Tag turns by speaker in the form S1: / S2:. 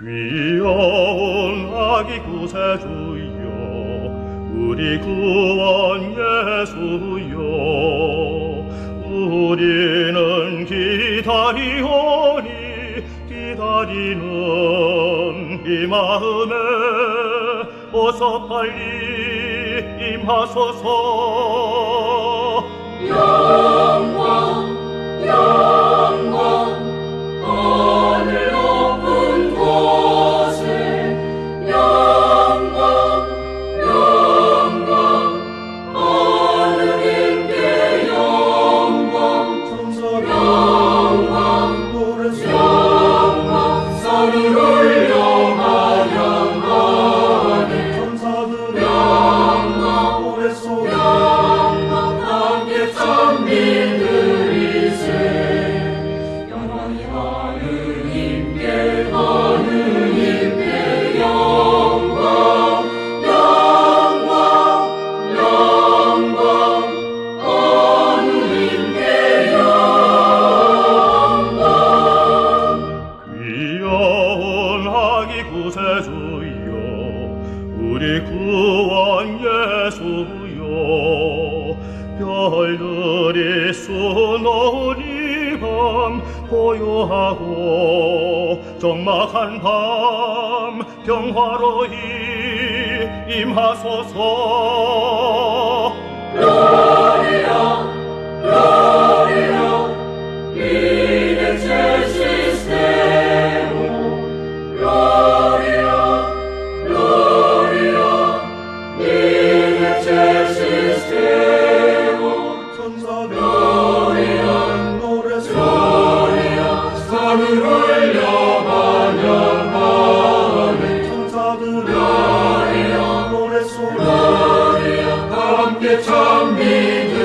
S1: 귀여운 아기 구세주여 우리 구원 예수여. 우리는 기다리오니 기다리는 이 마음에 어서 빨리 임하소서. 여 구세주여 우리 구원 예수 여 별들이 수놓으니 밤 고요하고 적막한 밤 평화로이 임하소서
S2: 찬미 드